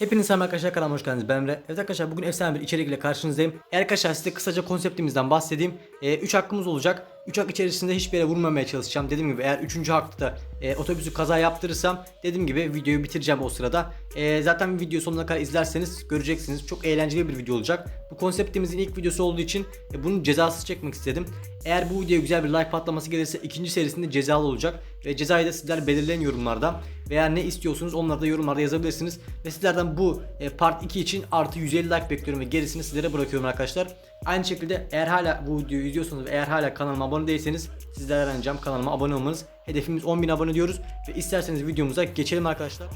Hepinize selam arkadaşlar kanalıma hoş geldiniz ben Emre. Evet arkadaşlar bugün efsane bir içerik ile karşınızdayım. Eğer arkadaşlar size kısaca konseptimizden bahsedeyim. 3 hakkımız olacak. 3 hak içerisinde hiçbir yere vurmamaya çalışacağım. Dediğim gibi eğer 3. hakta e, otobüsü kaza yaptırırsam dediğim gibi videoyu bitireceğim o sırada. E, zaten video sonuna kadar izlerseniz göreceksiniz. Çok eğlenceli bir video olacak. Bu konseptimizin ilk videosu olduğu için e, bunun cezası çekmek istedim. Eğer bu videoya güzel bir like patlaması gelirse ikinci serisinde cezalı olacak. Ve cezayı da sizler belirleyin yorumlarda. Veya ne istiyorsunuz onları da yorumlarda yazabilirsiniz. Ve sizlerden bu e, part 2 için artı 150 like bekliyorum ve gerisini sizlere bırakıyorum arkadaşlar. Aynı şekilde eğer hala bu videoyu izliyorsanız ve eğer hala kanalıma abone değilseniz sizlerden ricam kanalıma abone olmanız. Hedefimiz 10.000 abone diyoruz ve isterseniz videomuza geçelim arkadaşlar.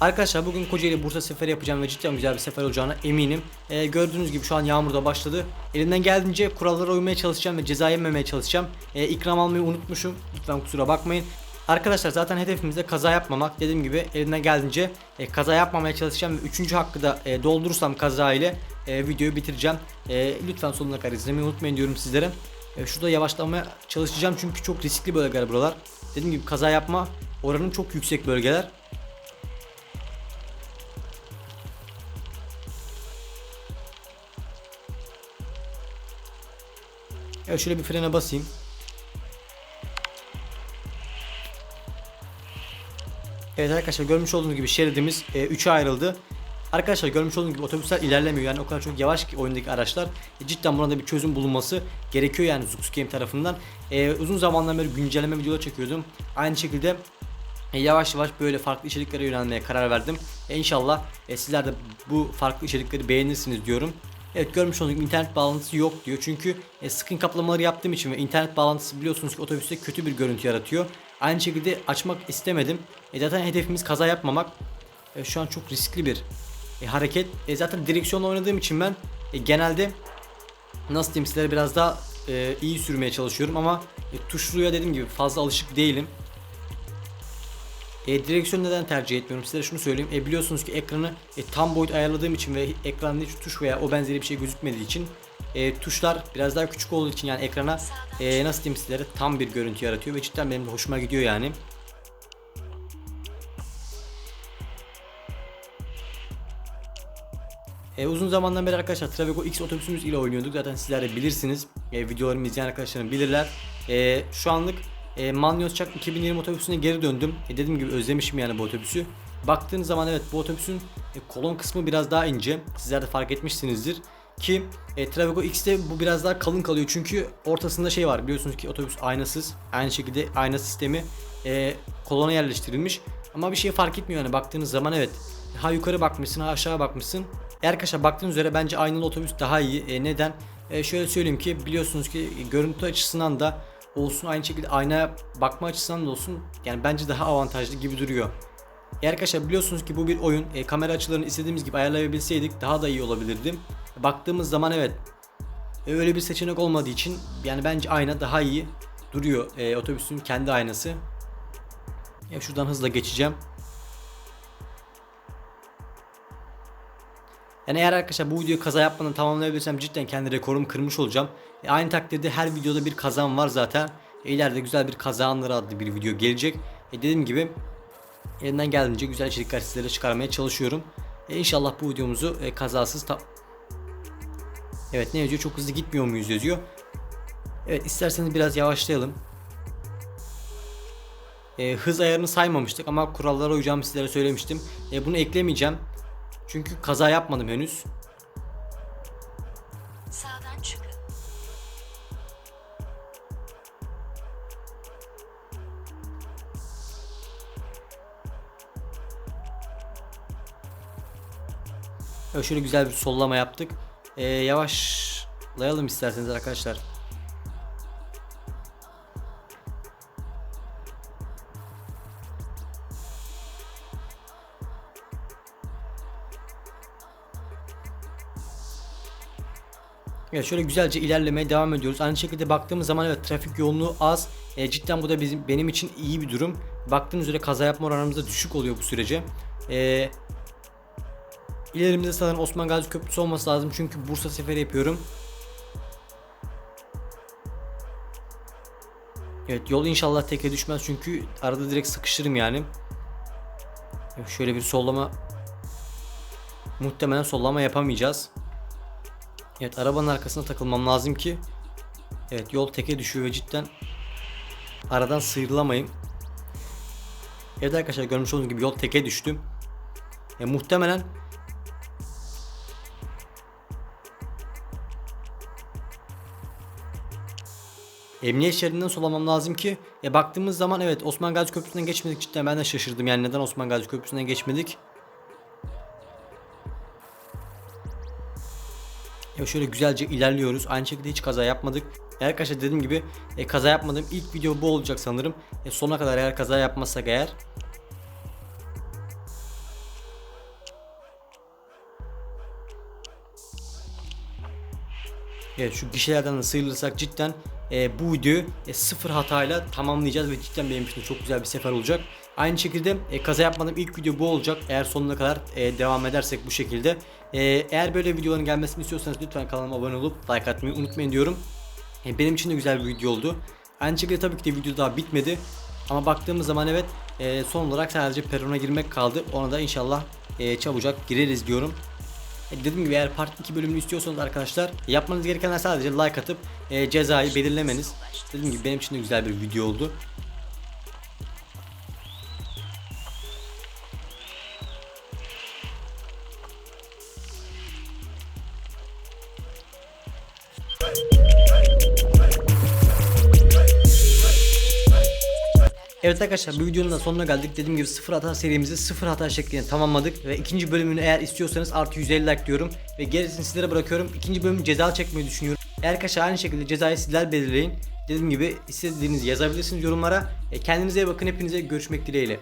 Arkadaşlar bugün Kocaeli Bursa seferi yapacağım ve cidden güzel bir sefer olacağına eminim. Ee, gördüğünüz gibi şu an yağmur da başladı. Elimden geldiğince kurallara uymaya çalışacağım ve ceza yememeye çalışacağım. Ee, ikram almayı unutmuşum. Lütfen kusura bakmayın. Arkadaşlar zaten hedefimiz de kaza yapmamak. Dediğim gibi elimden geldiğince e, kaza yapmamaya çalışacağım 3. hakkı da e, doldurursam kaza ile e, videoyu bitireceğim. E, lütfen sonuna kadar izlemeyi unutmayın diyorum sizlere. E, şurada yavaşlamaya çalışacağım çünkü çok riskli bölgeler buralar. Dediğim gibi kaza yapma oranı çok yüksek bölgeler. Evet şöyle bir frene basayım. Evet arkadaşlar görmüş olduğunuz gibi şeridimiz 3'e ayrıldı. Arkadaşlar görmüş olduğunuz gibi otobüsler ilerlemiyor yani o kadar çok yavaş ki oyundaki araçlar. E, cidden buna da bir çözüm bulunması gerekiyor yani Zux Game tarafından. E, uzun zamandan beri güncelleme videoları çekiyordum. Aynı şekilde e, yavaş yavaş böyle farklı içeriklere yönelmeye karar verdim. E, inşallah e, sizler de bu farklı içerikleri beğenirsiniz diyorum. Evet görmüş olduğunuz gibi internet bağlantısı yok diyor. Çünkü e, skin kaplamaları yaptığım için ve internet bağlantısı biliyorsunuz ki otobüste kötü bir görüntü yaratıyor. Aynı şekilde açmak istemedim. E, zaten hedefimiz kaza yapmamak. E, şu an çok riskli bir e, hareket. E, zaten direksiyonla oynadığım için ben e, genelde nasıl diyeyim sizlere biraz daha e, iyi sürmeye çalışıyorum ama e, tuşluya dediğim gibi fazla alışık değilim. E, direksiyon neden tercih etmiyorum size şunu söyleyeyim. E, biliyorsunuz ki ekranı e, tam boyut ayarladığım için ve ekranda hiç tuş veya o benzeri bir şey gözükmediği için e, tuşlar biraz daha küçük olduğu için yani ekrana e, nasıl diyeyim sizlere tam bir görüntü yaratıyor ve cidden benim de hoşuma gidiyor yani. E, uzun zamandan beri arkadaşlar Travigo X otobüsümüz ile oynuyorduk. Zaten sizler de bilirsiniz. E, videolarımı izleyen arkadaşlarım bilirler. E, şu anlık e, Manyos Çak 2020 otobüsüne geri döndüm. E, dediğim gibi özlemişim yani bu otobüsü. Baktığınız zaman evet bu otobüsün e, kolon kısmı biraz daha ince. Sizler de fark etmişsinizdir. Ki e, Travigo X'te bu biraz daha kalın kalıyor. Çünkü ortasında şey var biliyorsunuz ki otobüs aynasız. Aynı şekilde ayna sistemi e, kolona yerleştirilmiş. Ama bir şey fark etmiyor yani baktığınız zaman evet. Ha yukarı bakmışsın ha aşağı bakmışsın. Eğer arkadaşlar baktığınız üzere bence aynalı otobüs daha iyi. E, neden? E, şöyle söyleyeyim ki biliyorsunuz ki görüntü açısından da olsun aynı şekilde aynaya bakma açısından da olsun yani bence daha avantajlı gibi duruyor. Eğer arkadaşlar biliyorsunuz ki bu bir oyun. E, kamera açılarını istediğimiz gibi ayarlayabilseydik daha da iyi olabilirdi. Baktığımız zaman evet e, öyle bir seçenek olmadığı için yani bence ayna daha iyi duruyor. E, otobüsün kendi aynası. Ya şuradan hızla geçeceğim. Yani eğer arkadaşlar bu videoyu kaza yapmadan tamamlayabilirsem cidden kendi rekorumu kırmış olacağım. E, aynı takdirde her videoda bir kazan var zaten. E, ileride güzel bir kaza anları adlı bir video gelecek. E, dediğim gibi elimden geldiğince güzel içerikler sizlere çıkarmaya çalışıyorum. E, inşallah bu videomuzu e, kazasız ta Evet ne yazıyor çok hızlı gitmiyor muyuz yazıyor. Evet isterseniz biraz yavaşlayalım. E, hız ayarını saymamıştık ama kurallara uyacağımı sizlere söylemiştim. E, bunu eklemeyeceğim. Çünkü kaza yapmadım henüz. Sağdan çıkın. Evet, şöyle güzel bir sollama yaptık. Ee, yavaşlayalım isterseniz arkadaşlar. Evet şöyle güzelce ilerlemeye devam ediyoruz. Aynı şekilde baktığımız zaman evet trafik yoğunluğu az. E, cidden bu da bizim benim için iyi bir durum. Baktığınız üzere kaza yapma oranımız da düşük oluyor bu sürece. E, ilerimizde sanırım Osman Gazi Köprüsü olması lazım çünkü Bursa seferi yapıyorum. Evet yol inşallah teke düşmez çünkü arada direkt sıkıştırım yani. Şöyle bir sollama muhtemelen sollama yapamayacağız. Evet arabanın arkasına takılmam lazım ki Evet yol teke düşüyor ve cidden aradan sıyrılamayayım. Evet arkadaşlar görmüş olduğunuz gibi yol teke düştüm. E, muhtemelen Emniyet şeridinden solamam lazım ki e, baktığımız zaman evet Osman Gazi Köprüsü'nden geçmedik cidden ben de şaşırdım yani neden Osman Gazi Köprüsü'nden geçmedik. Ya şöyle güzelce ilerliyoruz. Aynı şekilde hiç kaza yapmadık. Eğer arkadaşlar dediğim gibi e, kaza yapmadığım ilk video bu olacak sanırım. E, sona kadar eğer kaza yapmazsak eğer Evet şu gişelerden de sıyrılırsak cidden e, bu videoyu e, sıfır hatayla tamamlayacağız ve cidden benim için çok güzel bir sefer olacak. Aynı şekilde e, kaza yapmadığım ilk video bu olacak. Eğer sonuna kadar e, devam edersek bu şekilde. E, eğer böyle videoların gelmesini istiyorsanız lütfen kanalıma abone olup like atmayı unutmayın diyorum. E, benim için de güzel bir video oldu. Aynı şekilde tabii ki de video daha bitmedi. Ama baktığımız zaman evet e, son olarak sadece perona girmek kaldı. Ona da inşallah e, çabucak gireriz diyorum. E, Dediğim gibi eğer part 2 bölümünü istiyorsanız arkadaşlar yapmanız gerekenler sadece like atıp e, cezayı belirlemeniz. Dediğim gibi benim için de güzel bir video oldu. Evet arkadaşlar bu videonun da sonuna geldik. Dediğim gibi sıfır hata serimizi sıfır hata şeklinde tamamladık. Ve ikinci bölümünü eğer istiyorsanız artı 150 like diyorum. Ve gerisini sizlere bırakıyorum. İkinci bölümü ceza çekmeyi düşünüyorum. Eğer arkadaşlar aynı şekilde cezayı sizler belirleyin. Dediğim gibi istediğinizi yazabilirsiniz yorumlara. E, kendinize iyi bakın. Hepinize görüşmek dileğiyle.